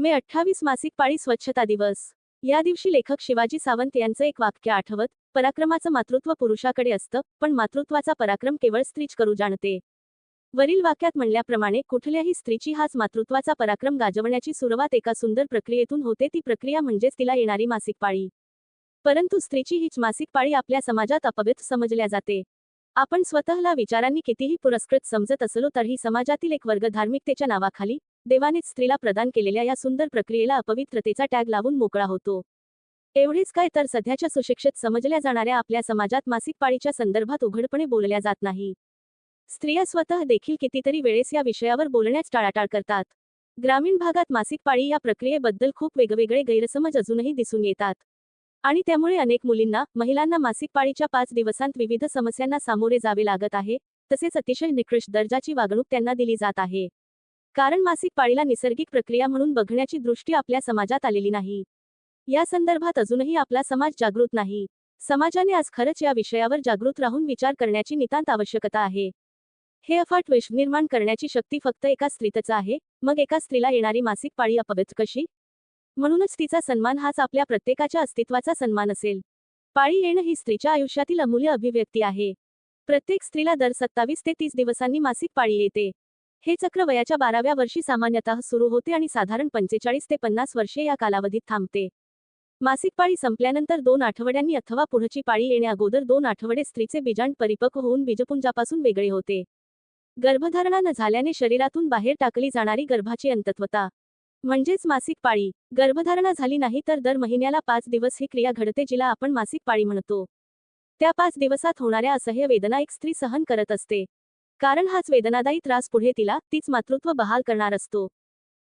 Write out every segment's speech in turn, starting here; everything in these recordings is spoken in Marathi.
मे अठ्ठावीस मासिक पाळी स्वच्छता दिवस. या दिवशी लेखक शिवाजी सावंत यांचं एक वाक्य आठवत पराक्रमाचं मातृत्व पुरुषाकडे असतं पण मातृत्वाचा पराक्रम केवळ स्त्रीच करू जाणते. वरील वाक्यात म्हणल्याप्रमाणे कुठल्याही स्त्रीची हाच मातृत्वाचा पराक्रम गाजवण्याची सुरुवात एका सुंदर प्रक्रियेतून होते ती प्रक्रिया म्हणजेच तिला येणारी मासिक पाळी. परंतु स्त्रीची हीच मासिक पाळी आपल्या समाजात अपवित समजल्या जाते. आपण स्वतःला विचारांनी कितीही पुरस्कृत समजत असलो तरीही समाजातील एक वर्ग धार्मिकतेच्या नावाखाली देवानेच स्त्रीला प्रदान केलेल्या या सुंदर प्रक्रियेला अपवित्रतेचा टॅग लावून मोकळा होतो. एवढेच काय तर सध्याच्या सुशिक्षित समजल्या जाणाऱ्या आपल्या समाजात मासिक पाळीच्या संदर्भात उघडपणे बोलल्या जात नाही. स्त्रिया स्वतः देखील कितीतरी वेळेस या विषयावर बोलण्यास टाळाटाळ करतात. ग्रामीण भागात मासिक पाळी या प्रक्रियेबद्दल खूप वेगवेगळे गैरसमज अजूनही दिसून येतात. आणि त्यामुळे अनेक मुलींना महिलांना मासिक पाळीच्या पाच दिवसांत विविध समस्यांना सामोरे जावे लागत आहे तसेच अतिशय निकृष्ट दर्जाची वागणूक त्यांना दिली जात आहे. कारण मासिक पाळीला निसर्गिक प्रक्रिया म्हणून बघण्याची दृष्टी आपल्या समाजात आलेली नाही. या संदर्भात अजूनही आपला समाज जागृत नाही. समाजाने आज खरंच या विषयावर जागृत राहून विचार करण्याची नितांत आवश्यकता आहे. हे अफाट विश्व निर्माण करण्याची शक्ती फक्त एका स्त्रीतच आहे मग एका स्त्रीला येणारी मासिक पाळी अपवित्र कशी? म्हणूनच तिचा सन्मान हाच आपल्या प्रत्येकाच्या अस्तित्वाचा सन्मान असेल. पाळी येणं ही स्त्रीच्या आयुष्यातील अमूल्य अभिव्यक्ती आहे. प्रत्येक स्त्रीला दर सत्तावीस ते तीस दिवसांनी मासिक पाळी येते. हे चक्र वयाच्या बाराव्या वर्षी सामान्यतः सुरू होते आणि साधारण पंचेचाळीस ते पन्नास वर्षे या कालावधीत थांबते. मासिक पाळी संपल्यानंतर दोन आठवड्यांनी अथवा पुढची पाळी येण्याअगोदर दोन आठवडे स्त्रीचे बीजांड परिपक्व होऊन बीजपुंजापासून वेगळे होते. गर्भधारणा न झाल्याने शरीरातून बाहेर टाकली जाणारी गर्भाची अंतत्वता. म्हणजेच मासिक पाळी. गर्भधारणा झाली नाही तर दर महिन्याला पाच दिवस ही क्रिया घडते जिला आपण मासिक पाळी म्हणतो. त्या पाच दिवसात होणाऱ्या असह्य वेदना एक स्त्री सहन करत असते. कारण हाच वेदनादायी त्रास पुढे तिला तीच मातृत्व बहाल करणार असतो.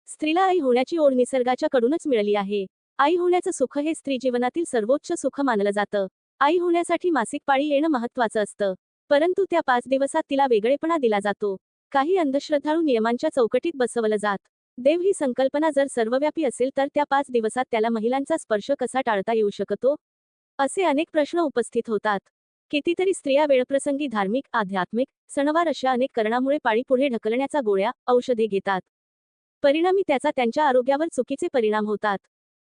स्त्रीला आई होण्याची ओढ निसर्गाच्या कडूनच मिळाली आहे. आई होण्याचं सुख हे स्त्री जीवनातील सर्वोच्च सुख मानलं जातं. आई होण्यासाठी मासिक पाळी येणं महत्वाचं असतं. परंतु त्या पाच दिवसात तिला वेगळेपणा दिला जातो. काही अंधश्रद्धाळू नियमांच्या चौकटीत बसवलं जात. देव ही संकल्पना जर सर्वव्यापी असेल तर त्या पाच दिवसात त्याला महिलांचा स्पर्श कसा टाळता येऊ शकतो? असे अनेक प्रश्न उपस्थित होतात. कितीतरी स्त्रिया वेळप्रसंगी धार्मिक आध्यात्मिक सणवार अशा अनेक कारणामुळे पाळी पुढे ढकलण्याचा गोळ्या औषधे घेतात. परिणामी त्याचा त्यांच्या आरोग्यावर चुकीचे परिणाम होतात.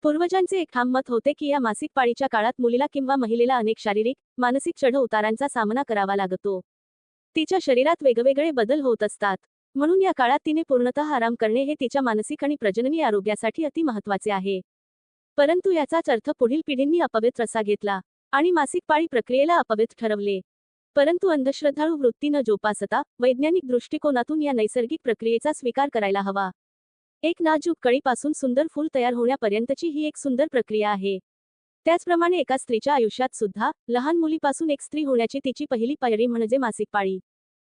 पूर्वजांचे एक ठाम मत होते की या मासिक पाळीच्या काळात मुलीला किंवा महिलेला अनेक शारीरिक मानसिक चढ उतारांचा सामना करावा लागतो. तिच्या शरीरात वेगवेगळे बदल होत असतात. म्हणून या काळात तिने पूर्णतः आराम करणे हे तिच्या मानसिक आणि प्रजननी आरोग्यासाठी अति महत्त्वाचे आहे. परंतु याचाच अर्थ पुढील पिढींनी अपवित्र असा घेतला. आणि मासिक पाळी प्रक्रियेला अपवित्र ठरवले. परंतु अंधश्रद्धाळू वृत्ती न जोपासता वैज्ञानिक दृष्टिकोनातून या नैसर्गिक प्रक्रियेचा स्वीकार करायला हवा. एक नाजूक कळीपासून सुंदर फूल तयार होण्यापर्यंतची ही एक सुंदर प्रक्रिया आहे. त्याचप्रमाणे एका स्त्रीच्या आयुष्यात सुद्धा लहान मुलीपासून एक स्त्री होण्याची तिची पहिली पायरी म्हणजे मासिक पाळी.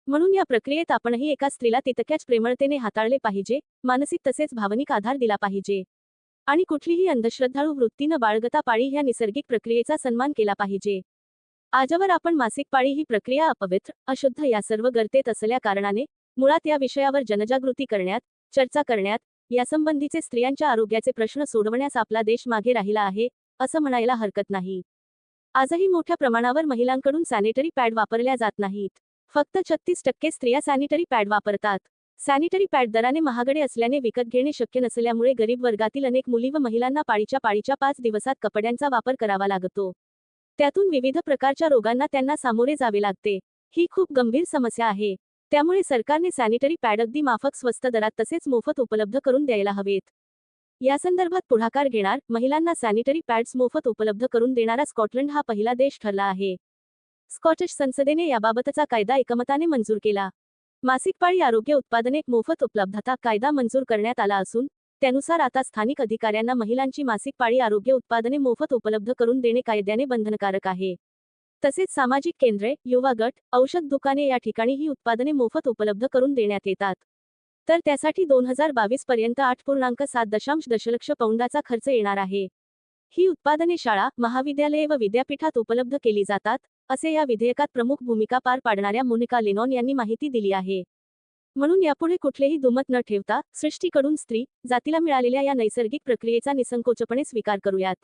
म्हणून या प्रक्रियेत आपणही एका स्त्रीला तितक्याच प्रेमळतेने हाताळले पाहिजे मानसिक तसेच भावनिक आधार दिला पाहिजे. आणि कुठलीही अंधश्रद्धाळू वृत्तीनं बाळगता पाळी ह्या निसर्गिक प्रक्रियेचा सन्मान केला पाहिजे. आजवर आपण मासिक पाळी ही प्रक्रिया अपवित्र अशुद्ध या सर्व गर्तेत असल्या कारणाने मुळात या विषयावर जनजागृती करण्यात चर्चा करण्यात यासंबंधीचे स्त्रियांच्या आरोग्याचे प्रश्न सोडवण्यास आपला देश मागे राहिला आहे असं म्हणायला हरकत नाही. आजही मोठ्या प्रमाणावर महिलांकडून सॅनिटरी पॅड वापरल्या जात नाहीत. फक्त छत्तीस टक्के स्त्रिया सॅनिटरी पॅड वापरतात. सॅनिटरी पॅड दराने महागडे असल्याने विकत घेणे शक्य नसल्यामुळे गरीब वर्गातील अनेक मुली व महिलांना पाळीच्या पाळीच्या पाच दिवसात कपड्यांचा वापर करावा लागतो. त्यातून विविध प्रकारच्या रोगांना त्यांना सामोरे जावे लागते. ही खूप गंभीर समस्या आहे. त्यामुळे सरकारने सॅनिटरी पॅड अगदी माफक स्वस्त दरात तसेच मोफत उपलब्ध करून द्यायला हवेत. या संदर्भात पुढाकार घेणार महिलांना सॅनिटरी पॅड्स मोफत उपलब्ध करून देणारा स्कॉटलंड हा पहिला देश ठरला आहे. स्कॉटिश संसदेने याबाबतचा कायदा एकमताने मंजूर केला. मासिक पाळी आरोग्य उत्पादने मोफत उपलब्धता कायदा मंजूर करण्यात आला असून त्यानुसार आता स्थानिक अधिकाऱ्यांना महिलांची मासिक पाळी आरोग्य उत्पादने मोफत उपलब्ध करून देणे कायद्याने बंधनकारक आहे. तसेच सामाजिक केंद्रे युवा गट औषध दुकाने या ठिकाणी ही उत्पादने मोफत उपलब्ध करून देण्यात येतात. तर त्यासाठी दोन हजार बावीस पर्यंत आठ पूर्णांक सात दशांश दशलक्ष पौंडाचा खर्च येणार आहे. ही उत्पादने शाळा महाविद्यालये व विद्यापीठात उपलब्ध केली जातात असे या विधेयकात प्रमुख भूमिका पार पाडणाऱ्या मोनिका लेनॉन यांनी माहिती दिली आहे. म्हणून यापुढे कुठलेही दुमत न ठेवता सृष्टीकडून स्त्री जातीला मिळालेल्या या नैसर्गिक प्रक्रियेचा निसंकोचपणे स्वीकार करूयात.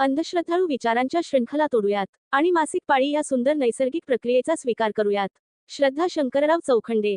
अंधश्रद्धाळू विचारांच्या शृंखला तोडूयात आणि मासिक पाळी या सुंदर नैसर्गिक प्रक्रियेचा स्वीकार करूयात. श्रद्धा शंकरराव चौखंडे